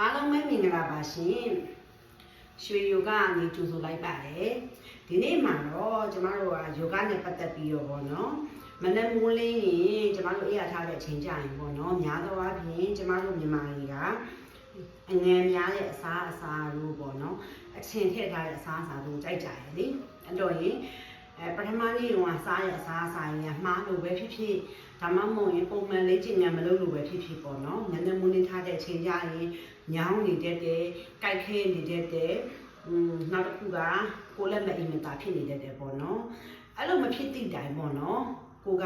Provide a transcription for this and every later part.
အားလုံးပဲမင်္ဂလာပါရှင်ရွှေယောဂအနေကြိုဆိုလိုက်ပါတယ်ဒီနေ့မှာတော့ကျမတို့ကယောဂနဲ့ပတ်သက်ပြီးတော့ဗောနော်မနက်မိုးလင်းရင်ကျမတို့အေးရထားတဲ့အချိန်ကြရင်ဗောနော်များသောအားဖြင့်ကျမတို့မြန်မာတွေကအငယ်များတဲ့အစားအစာတို့ဗောနော်အချင်းထည့်ထားတဲ့အစားအစာတို့ကြိုက်ကြရလေအဲ့တော့ရင် အဲပထမနေ့တုန်းကစားရအစားအစာကြီးကမှားလို့ပဲဖြစ်ဖြစ်ဒါမှမဟုတ်ရင်ပုံမှန်လေးကျင့်ငယ်မလုပ်လို့ပဲဖြစ်ဖြစ်ပေါ့နော်ညနေမိုးလင်းထားတဲ့အချိန်ကြရင်ညောင်းနေတတ်တယ်၊ကြိုက်ခဲနေတတ်တယ်။อืมနောက်တစ်ခုကကိုယ်လက်မအိမ်မသာဖြစ်နေတတ်တယ်ပေါ့နော်။အဲ့လိုမဖြစ်သည့်တိုင်ပေါ့နော်။ကိုက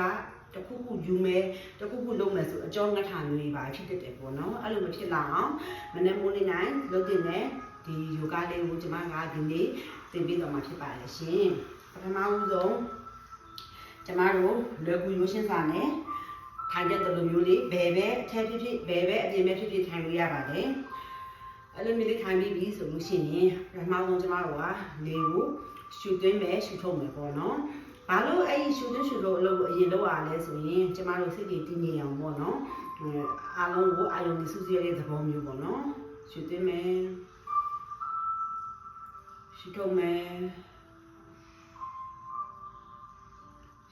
တခုခုယူမယ်တခုခုလုပ်မယ်ဆိုအကြောင်းငါထာမျိုးတွေပါဖြစ်တတ်တယ်ပေါ့နော်။အဲ့လိုမဖြစ်လာအောင်မနေ့မိုးနေ့နိုင်လုပ်တင်တဲ့ ဒီယောဂလေးကိုကျွန်မကဒီနေ့သင်ပေးတော့မှာဖြစ်ပါတယ်ရှင်။ပထမဦးဆုံးကျမတို့လွယ်ကူရိုးရှင်းစာနဲ့ထိုင်တဲ့လိုမျိုးလေးဘယ်ပဲအထက်ဖြစ်ဖြစ်ဘယ်ပဲအပြင်ပဲဖြစ်ဖြစ်ထိုင်လို့ရပါတယ်အဲ့လိုမျိုးလေးထိုင်ပြီးပြီဆိုလို့ရှိရင်ပထမဆုံးကျမတို့ကလေကိုရှူသွင်းမယ်ရှူထုတ်မယ်ပေါ့နော်ဘာလို့အဲ့ဒီရှူသွင်းရှူလို့အလုပ်ကိုအရင်လုပ်ရလဲဆိုရင်ကျမတို့စိတ်တွေတည်ငြိမ်အောင်ပေါ့နော်အားလုံးကိုအာယုံဒီစုစည်းရတဲ့သဘောမျိုးပေါ့နော်ရှူသွင်းမယ် ရှူထုတ်မယ်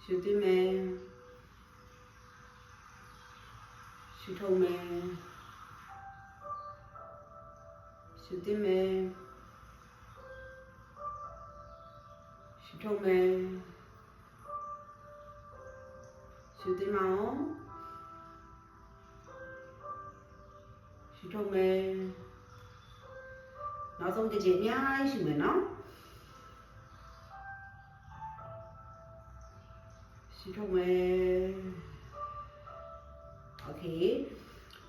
ရှူသွင်းမယ်ရှုထုံးမယ်ရှုတင်မယ်ရှုထုံး နောက်ဆုံးတစ်ချက်အများကြီးရှိမယ်နော်ရှိထုတ်မယ် okay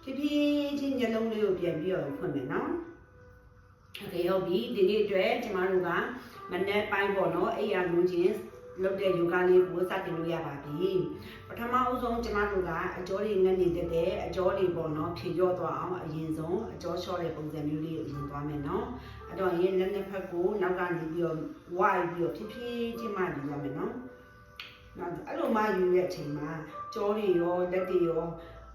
ဖြည်းဖြည်းချင်းညလုံးလေးကိုပြန်ပြီးတော့ဖွင့်မယ်နော် okay ဟုတ်ပြီဒီနေ့အတွက်ကျမတို့ကမနေ့ပိုင်းပေါ့နော်အိယာငုံချင်း လုပ်တဲ့ယောဂလေးကိုစတင်လို့ရပါပြီပထမအဆုံးကျမတို့ကအကြောတွေငတ်နေတဲ့အကြောတွေပေါ့နော်ဖြေကျော့သွားအောင်အရင်ဆုံးအကြောလျှော့တဲ့ပုံစံမျိုးလေးကိုအရင်သွားမယ်နော်အဲ့တော့ရင်လက်နှစ်ဖက်ကိုနောက်ကနေပြီးတော့ဝိုက်ပြီးတော့ဖြည်းဖြည်းချင်းမှယူရမယ်နော်နောက်အဲ့လိုမှယူတဲ့အချိန်မှာကြောတွေရောလက်တွေရော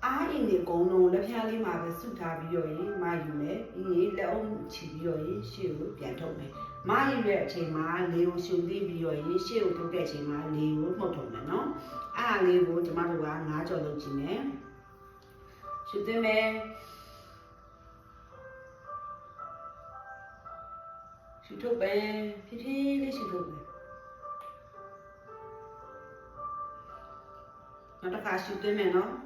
အားအင်းနေအကုန်လုံးလက်ဖြားလေးမှာပဲစုထားပြီးတော့ရင်မယူမယ်ပြီးရင်လက်အောင်ချီပြီးတော့ရင်ရှေ့ကိုပြန်ထုတ်မယ်မယူတဲ့အချိန်မှာလေကိုရှုပ်သိပြီးတော့ရင်ရှေ့ကိုထုတ်တဲ့အချိန်မှာလေကိုမှုတ်ထုတ်မယ်နော်အားအလေးကိုကျမတို့ကငါးကြော်လုပ်ကြည့်မယ်ရှုသိမယ်ရှုထုတ်ပဲဖြည်းဖြည်းလေးရှုထုတ်မယ်နောက်တစ်ခါရှုသိမယ်နော်ရှုထုတ်မယ်ဖြည်းဖြည်းချင်းရှုထုတ်ပါနော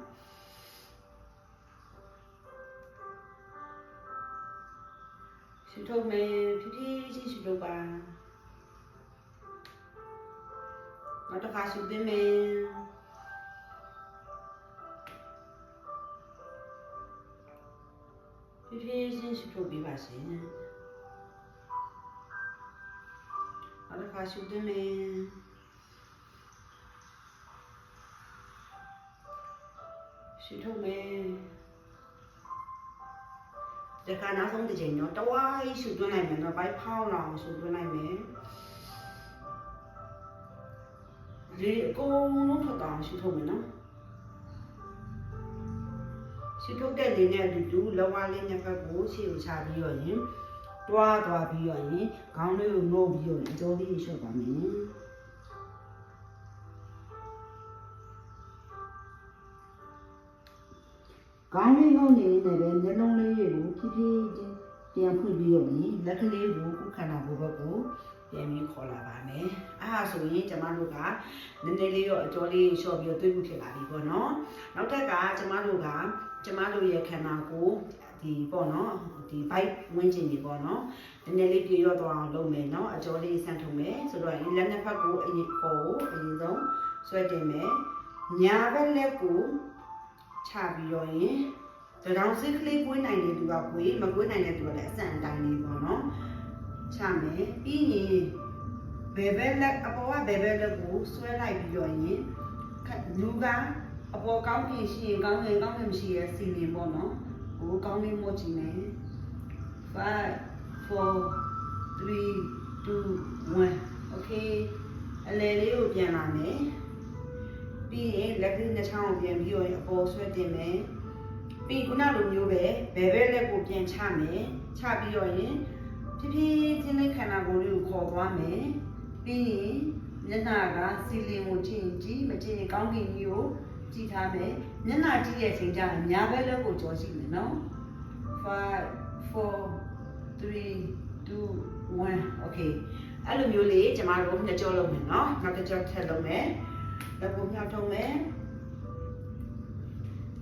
က်တစ်ခါရှုသွင်းမယ်ဖြည်းဖြည်းချင်းရှုထုတ်ပေးပါရှင်နောက်တစ်ခါရှုသွင်းမယ်ရှုထု တ်မယ်ဒီခါနောက်ဆုံးတစ်ချိန်တော့တဝိုင်းရှူသွင်းလိုက်မယ်တော့ဘိုက်ဖောင်းလောင်ရှူသွင်းလိုက်မယ်လေအကုန်လုံးထွက်သွားအောင်ရှူထုတ်မယ်နော်ရှူထုတ်တဲ့လေနဲ့အတူတူလောဝါလေးနှစ်ဖက်ကိုရှေ့ကိုချပြီးတော့ရင်တွားသွားပြီးတော့ရင်ခေါင်းလေးကိုနှုတ်ပြီးတော့အကျော်လေးရှော့ပါမယ် ခေါင်းလေးငုံနေနေတယ်မျက်လုံးလေးတွေကိုဖြည်းဖြည်းချင်းပြန်ဖွင့်ပြီးတော့ရင်လက်ကလေးကိုခုခန္ဓာကိုယ်ဘက်ကိုပြန်ပြီးခေါ်လာပါမယ်။အားဆိုရင်ကျမတို့ကနည်းနည်းလေးတော့အကျော်လေးလျှော့ပြီးတော့တွေးမှုဖြစ်လာပြီပေါ့နော်။နောက်ထပ်ကကျမတို့ကကျမတို့ရဲ့ခန္ဓာကိုယ်ဒီပေါ့နော်ဒီ bite ဝင်းကျင်တွေပေါ့နော်နည်းနည်းလေးပြေရော့သွားအောင်လုပ်မယ်နော်အကျော်လေးဆန့်ထုံမယ်ဆိုတော့လက်နှစ်ဖက်ကိုအရင်ပေါ်ကိုအရင်ဆုံးဆွဲတင်မယ်ညာဘက်လက်ကို ချပြီးတော့ရင်တရောင်စစ်ကလေးကွေးနိုင်တဲ့သူကကွေးမကွေးနိုင်တဲ့သူကလည်းအဆန်အတိုင်းလေးပေါ့နော်ချမယ်ပြီးရင်ဘယ်ဘက်လက်အပေါ်ကဘယ်ဘက်လက်ကိုဆွဲလိုက်ပြီးတော့ရင်လူကအပေါ်ကောင်းပြင်ရှိရင်ကောင်းရင်ကောင်းရင်မရှိရဲ့စီလင်ပေါ့နော်ဟိုကောင်းလေးမို့ကြည့်မယ်5 4 3 2 1 okay အလဲလေးကိုပြန်လာမယ် ပြီးရင်လက်ကလေးနှစ်ချောင်းကိုပြန်ပြီးတော့အပေါ်ဆွဲတင်မယ်ပြီးခုနလိုမျိုးပဲဘယ်ဘက်လက်ကိုပြန်ချမယ်ချပြီးတော့ရင်ဖြည်းဖြည်းချင်းလေးခန္ဓာကိုယ်လေးကိုခေါ်သွားမယ်ပြီးရင်မျက်နှာကစီလင်ကိုကြည့်ရင်ကြည့်မကြည့်ရင်ကောင်းကင်ကြီးကိုကြည့်ထားမယ်မျက်နှာကြည့်ရဲ့အချိန်ကျရင်ညာဘက်လက်ကိုကြောရှိမယ်နော်5 4 3 2 1 okay အဲ့လိုမျိုးလေးကျမတို့နှစ်ကြောလုံးမယ်နော်နောက်တစ်ကြောထပ်လုံးမယ် လက်ကိုမြောက်ထုံးမယ်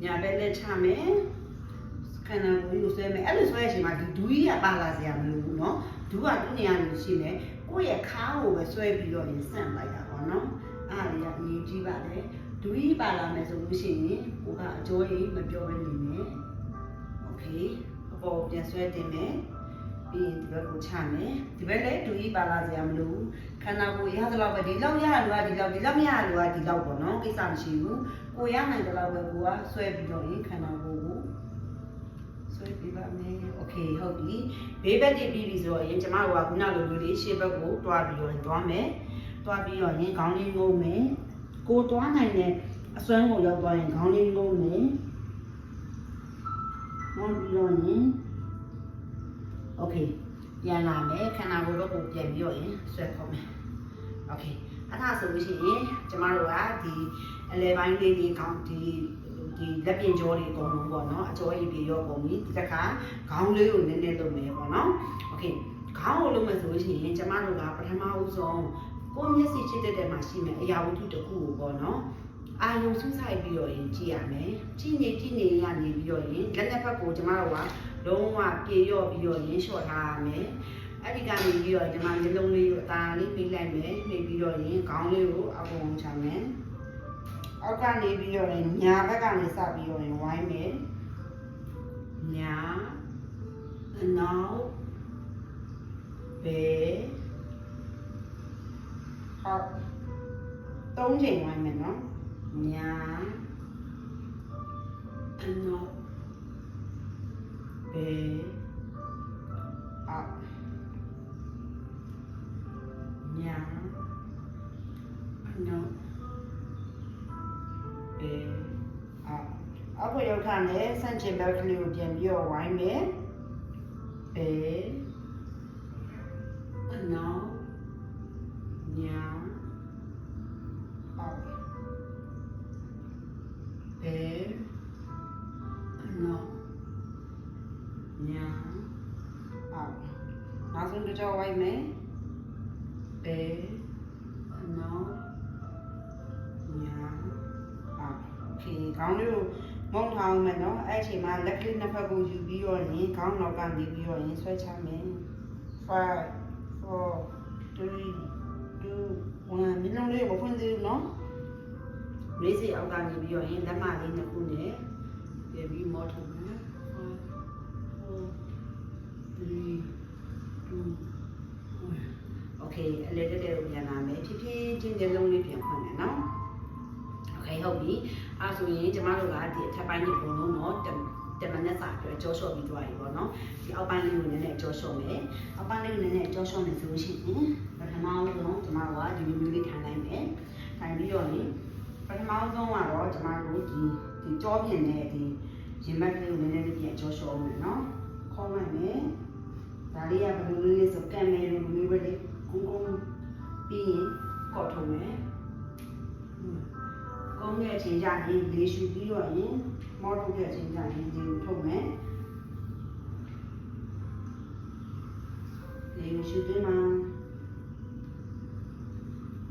ညာဘက်လက်ချမယ်ခန္ဓာကိုယ်ကိုဆွဲမယ်အဲ့လိုဆွဲရချိန်မှာဒီဒူးကြီးကပါလာစရာမလိုဘူးเนาะဒူးကသူ့နေရာလို့ရှိနေကိုယ့်ရဲ့ခါကိုပဲဆွဲပြီးတော့ရင်ဆန့်လိုက်တာပေါ့နော်အားရအရေးကြီးပါတယ်ဒူးကြီးပါလာမယ်ဆိုလို့ရှိရင်ကိုကအကျိုးကြီးမပြောဘဲနေမယ်โอเคအပေါ်ပြန်ဆွဲတင်မယ်ပြီးရင်ဒီဘက်ကိုချမယ်ဒီဘက်လည်းဒူးကြီးပါလာစရာမလိုဘူး ခန္ဓာကိုယ်ရသလောက်ပဲဒီလောက်ရလို့ကဒီလောက်ဒီလောက်မရလို့ကဒီလောက်ပေါ့နော်ကိစ္စမရှိဘူးကိုရနိုင်တဲ့လောက်ပဲကိုကဆွဲပြီးတော့ရင်ခန္ဓာကိုယ်ကို ဆွဲပြပါမယ်โอเคဟုတ်ပြီဘေးဘက်တိပြီးပြီဆိုတော့ရင်ကျမတို့ကခုနလိုလိုလေးရှေ့ဘက်ကိုတွားပြီးတော့တွားမယ်တွားပြီးတော့ရင်ခေါင်းလေးငုံမယ်ကိုတွားနိုင်တဲ့အစွမ်းကိုရောက်သွားရင်ခေါင်းလေးငုံမယ်ငုံပြီးတော့ရင်โอเค ပြန်လာမယ်ခန္ဓာကိုယ်ဘက်ကိုပြန်ပြီးတော့ရင်ဆွဲခေါ်မယ်โอเคအဲ့ဒါဆိုလို့ရှိရင်ကျမတို့ကဒီအလဲပိုင်းလေးတွေခေါင်းဒီဒီလက်ပြင်ကြောတွေအကုန်လုံးပေါ့နော်အကျော်ရည်ပြေရောပုံပြီးဒီတစ်ခါခေါင်းလေးကိုနည်းနည်းလုပ်မယ်ပေါ့နော်โอเคခေါင်းကိုလုပ်မယ်ဆိုလို့ရှိရင်ကျမတို့ကပထမဦးဆုံးကိုယ်မျက်စိချစ်တဲ့တဲမှာရှိမယ်အရာဝတ္ထုတစ်ခုကိုပေါ့နော်အာယုံစူးစိုက်ပြီးတော့ရင်ကြည့်ရမယ်ကြည့်နေကြည့်နေရနေပြီးတော့ရင်လက်နှစ်ဖက်ကိုကျမတို့က လုံးဝပြေရော့ပြီးတော့ရင်လျှော့ထားရမယ်အဲ့ဒီကနေပြီးတော့ဒီမှာမျိုးလုံးလေးကိုအသာလေးပေးလိုက်မယ်နှိပ်ပြီးတော့ရင်ခေါင်းလေးကိုအကုန်ချမယ်အောက်ကနေပြီးတော့ရင်ညာဘက်ကနေစပြီးတော့ရင်ဝိုင်းမယ်ညာအနောက်ဘယ်ဟုတ်သုံးချိန်ဝိုင်းမယ်နော်ညာအနောက် ဘယ်အောက်ညာအနောက်အဲအောက်အောက်ကိုရောက်ခါနဲ့ဆန့်ကျင်ဘက်ကလေးကိုပြန်ပြီးတော့ဝိုင်းမယ်အဲ ညာအောင်နောက်ဆုံးတစ်ကြောဝိုက်မယ်ဘဲနော်ညာအောင်ခေခေါင်းလေးကိုမုံထောင်မယ်နော်အဲ့အချိန်မှာလက်ကလေးနှစ်ဖက်ကိုယူပြီးတော့ရင်ခေါင်းနောက်ကနေပြီးတော့ရင်ဆွဲချမယ်5 4 3 2 1မြေလုံးလေးကိုဖွင့်သေးဘူးနော်လေးစီအောက်ကနေပြီးတော့ရင်လက်မလေးနှစ်ခုနဲ့ပြပြီးမောထုတ် မယ်5 4 3 2 1 Okay အလေတက်တဲ့ကိုပြန်လာမယ်ဖြည်းဖြည်းချင်းချင်းလုံးလေးပြန်ဖွင့်မယ်နော် โอเคဟုတ်ပြီအဲဆိုရင်ကျမတို့ကဒီအထက်ပိုင်းကြီးအကုန်လုံးတော့တမနဲ့စာပြောကြောလျှော့ပြီးသွားပြီပေါ့နော်ဒီအောက်ပိုင်းလေးကိုနည်းနည်းကြောလျှော့မယ်အောက်ပိုင်းလေးကိုနည်းနည်းကြောလျှော့မယ်ဆိုလို့ရှိရင်ပထမဆုံးကျမတို့ကဒီလိုမျိုးလေးထိုင်နိုင်မယ်ထိုင်ပြီးတော့ရင်ပထမဆုံးကတော့ကျမတို့ဒီဒီကြောပြင်တဲ့ဒီရင်မက်ကလေးကိုနည်းနည်းလေးပြန်ကြောလျှော့မယ်နော် ခေါင်းလိုက်မယ်ဒါလေးကဘယ်လိုလေးလဲဆိုကံမယ်လိုမျိုးပဲလေကုန်းကုန်းပြီးရင်ကော့ထုံးမယ်ကုန်းတဲ့အချိန်ကျရင်လေရှူပြီးတော့ရင်မောထုတ်တဲ့အချိန်ကျရင်ဒီကိုထုတ်မယ်လေရှူပြီးမှ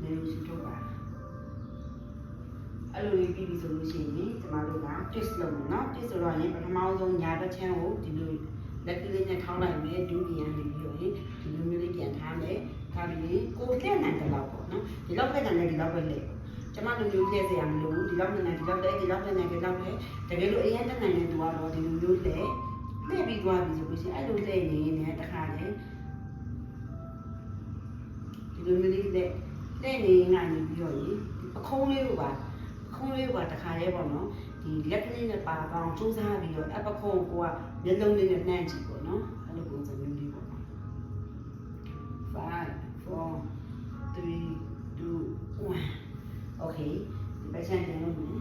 လေရှူထုတ်ပါအဲ့လိုလေးပြီးပြီဆိုလို့ရှိရင်ကျမတို့က twist လုပ်မယ်နော် twist ဆိုတော့ရင်ပထမဆုံးညာဘက်ချမ်းကိုဒီလို လက်ကလေးနဲ့ထောင်းလိုက်မယ်ဒူးပြန်နေပြီးတော့ရင်ဒီလိုမျိုးလေးပြန်ထားမယ်ဒါပြီးကိုလက်နိုင်တဲ့လောက်ပေါ့နော်ဒီလောက်ပဲနိုင်တယ်ဒီလောက်ပဲလေကျမတို့မျိုးပြည့်စရာမလိုဘူးဒီလောက်နဲ့ဒီလောက်လဲဒီလောက်နဲ့ဒီလောက်လဲတကယ်လို့အရင်တက်နိုင်တဲ့သူကတော့ဒီလိုမျိုးလဲလှည့်ပြီးသွားပြီဆိုလို့ရှိရင်အဲ့လိုလဲနေနေတခါလေဒီလိုမျိုးလေးလဲလဲနေနိုင်ပြီးတော့ရေအခုံးလေးကိုပါအခုံးလေးကိုပါတခါလဲပေါ့နော် ဒီလက်ကလေးနဲ့ပါအောင်စူးစမ်းပြီးတော့အပခုံးကိုကမျက်လုံးလေးနဲ့နှမ်းကြည့်ပေါ့နော်အဲ့လိုပုံစံမျိုးလေးပေါ့5 4 3 2 1 Okay ဒီပတ်ချန်ပြန်လုပ်မယ်5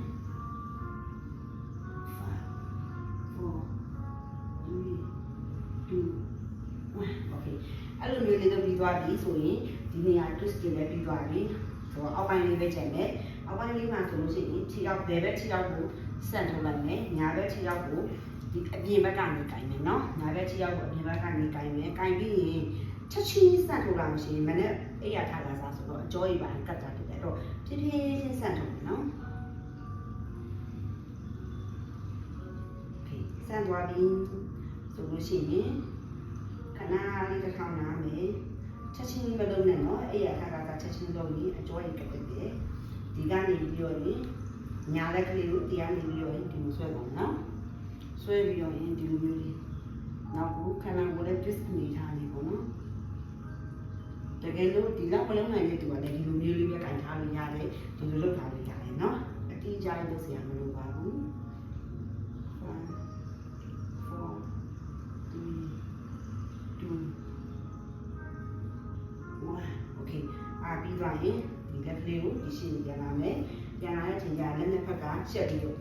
4 3 2 1 1 okay အဲ့လိုမျိုးလေးတော့ပြီးသွားပြီဆိုရင်ဒီနေရာ twist တွေလည်းပြီးသွားပြီဆိုတော့အောက်ပိုင်းလေးပဲကျန်တယ်အောက်ပိုင်းလေးမှာဆိုလို့ရှိရင်ခြေထောက်ဘယ်ဘက်ခြေထောက်ကို စန့်ထုတ်လိုက်မယ်ညာဘက်ခြေထောက်ကိုဒီအပြင်ဘက်ကနေကင်မယ်နော်ညာဘက်ခြေထောက်ကိုအပြင်ဘက်ကနေကင်မယ်ကင်ပြီးရင်ချက်ချင်းစန့်ထုတ်လာမှရှိရင်မနေ့အိယာထားတာစားဆိုတော့အကျော်ကြီးပိုင်းကတ်တာဖြစ်တယ်အဲ့တော့ဖြည်းဖြည်းချင်းစန့်ထုတ်မယ်နော်ဆန်သွားပြီဆိုလို့ရှိရင်ခဏလေးတစ်ထောင်နာမယ်ချက်ချင်းမလုပ်နဲ့နော်အဲ့ရခါကချက်ချင်းလုပ်ရင်အကျော်ရိတ်ကတက်တယ်ဒီကနေပြီးတော့ရင် ညာလက်ကလေးကိုတရားနေပြီးတော့ရင်ဒီလိုဆွဲပါနော်ဆွဲပြီးတော့ရင်ဒီလိုမျိုးလေးနောက်ကိုခဏကိုလည်း twist နေထားနေပေါ့နော်တကယ်လို့ဒီလောက်မလုံးနိုင်တဲ့သူကလည်းဒီလိုမျိုးလေးပဲကန်ထားလို့ရတယ်ဒီလိုလုပ်ထားလို့ရတယ်နော်အတိအကျလုပ်စရာမလိုပါဘူး five, four, three, two, one. Okay. အာပြီးသွားရင်ဒီ လက်ကလေးကိုဒီရှင်းပြန်လာမယ်။ပြန်လာတဲ့အချိန်ကျလက်နှစ်ဖက်ကချက်ပြီးတော့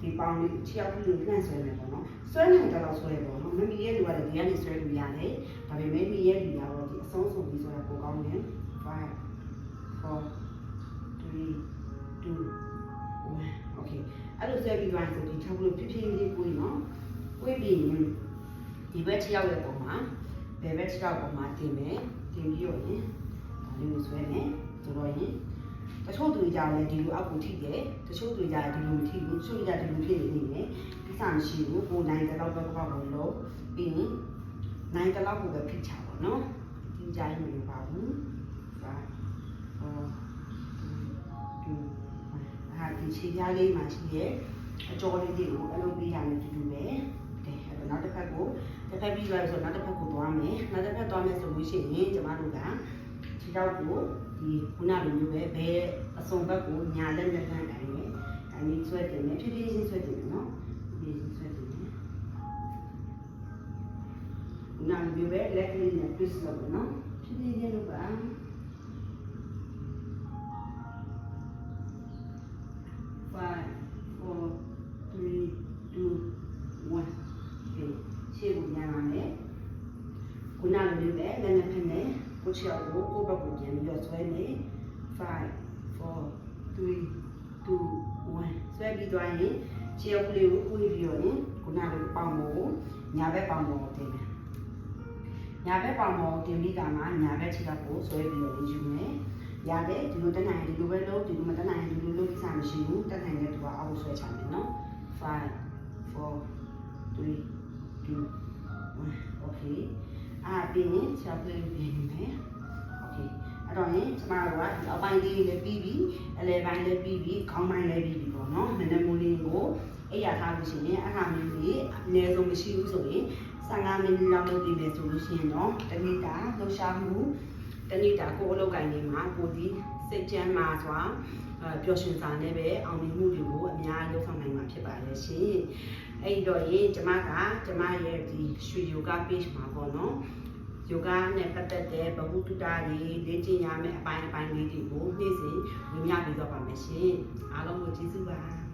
ဒီပေါင်းလေးခြေောက်ကလေးကိုလှန့်ဆွဲမယ်ပေါ့နော်။ဆွဲနိုင်တော့ဆွဲပေါ့နော်။မမီရဲ့လူကလည်းဒီကနေဆွဲလို့ရတယ်။ဒါပေမဲ့မီရဲ့လူကတော့ဒီအဆုံးဆုံးပြီးဆိုတာပိုကောင်းတယ်။5 4 3 2 1 Okay. အဲ့လိုဆွဲပြီးသွားရင်ဆိုဒီချောက်ကလေးဖြည်းဖြည်းလေးကိုယ်နော်။ကိုယ်ပြီးရင်ဒီဘက်ခြေောက်ရဲ့ပုံမှာဘယ်ဘက်ခြေောက်ပုံမှာတင်မယ်။တင်ပြီးတော့ရင်ဒါလေးကိုဆွဲမယ်။ ဆိုတော့ရင်တချို့သူကြတယ်ဒီလိုအောက်ကိုထိတယ်တချို့သူကြတယ်ဒီလိုမထိဘူးတချို့ကြတယ်ဒီလိုဖြစ်နေနေတယ်ဒီစားမရှိဘူးကိုနိုင်တဲ့တော့ဘက်ကောက်လို့လို့ပြီးရင်နိုင်တဲ့လောက်ကိုပဲဖိချပါတော့ဒီကြိုင်းမလို့ပါဘူး5 4 3 2ဟာဒီခြေပြားလေးမှာရှိရဲ့အကျော်လေးတွေကိုအလုပ်ပေးရမယ်တူတူပဲကဲအဲ့တော့နောက်တစ်ဖက်ကိုတစ်ဖက်ပြီးသွားပြီဆိုတော့နောက်တစ်ဖက်ကိုသွားမယ်နောက်တစ်ဖက်သွားမယ်ဆိုလို့ရှိရင်ကျမတို့ကခြေထောက်ကို ဒီခုနလိုမျိုးပဲဘယ်အစုံဘက်ကိုညာလက်နဲ့ခံတိုင်းမယ်ဒါမျိုးဆွဲတင်မယ်ဖြည်းဖြည်းချင်းဆွဲတင်မယ်နော်ဖြည်းဖြည်းချင်းဆွဲတင်မယ်ခုနလိုမျိုးပဲလက်ကလေးနဲ့ twist လုပ်မယ်နော်ဖြည်းဖြည်းချင်းလုပ်ပါ ချောက်ကိုကိုယ့်ဘက်ကိုပြန်ပြီးတော့ဆွဲနေ5 4 3 2 1ဆွဲပြီးသွားရင်ခြေောက်ကလေးကိုကိုယ်ပြီးတော့ရင်ခုနလိုပေါင်ကိုညာဘက်ပေါင်ကိုတင်မယ်။ညာဘက်ပေါင်ကိုတင်ပြီးကမှညာဘက်ခြေောက်ကိုဆွဲပြီးတော့ယူမယ်။ရတယ်ဒီလိုတက်နိုင်ရင်ဒီလိုပဲလုပ်ဒီလိုမတက်နိုင်ရင်ဒီလိုလုပ်ပြီးစားမရှိဘူးတက်နိုင်တဲ့သူကအောက်ဆွဲချမယ်နော်5 4 3 2 1 okay အာပြီးရင်ချက်ပလေးပြင်မယ် okay အဲ့တော့ရင်ကျမတို့ကဒီအပိုင်းလေးလည်းပြီးပြီအလဲပိုင်းလည်းပြီးပြီခေါင်းပိုင်းလည်းပြီးပြီပေါ့နော်မနေ့မိုးလေးကိုအဲ့ရထားလို့ရှိရင်အခါမျိုးလေးအနည်းဆုံးမရှိဘူးဆိုရင်15မိနစ်လောက်လုပ်ပြီးမယ်ဆိုလို့ရှိရင်တော့တမိတာလှူရှားမှုတနေ့တာကိုအလုပ်ကိုင်းနေမှာကိုဒီစိတ်ချမ်းသာစွာအဲ ပျော်ရွှင်စွာနဲ့ပဲအောင်မြင်မှုတွေကိုအများကြီးလုပ်ဆောင်နိုင်မှာဖြစ်ပါရဲ့ရှင်။အဲ့ဒီတော့ရေကျမကကျမရဲ့ဒီရွှေ yoga page မှာပေါ့နော်။ yoga နဲ့ပတ်သက်တဲ့ဗဟုသုတတွေလေ့ကျင့်ရမယ့်အပိုင်းအပိုင်းလေးတွေကိုနေ့စဉ်ဝင်ရပြီးတော့ပါမယ်ရှင်။အားလုံးကိုကျေးဇူးပါ။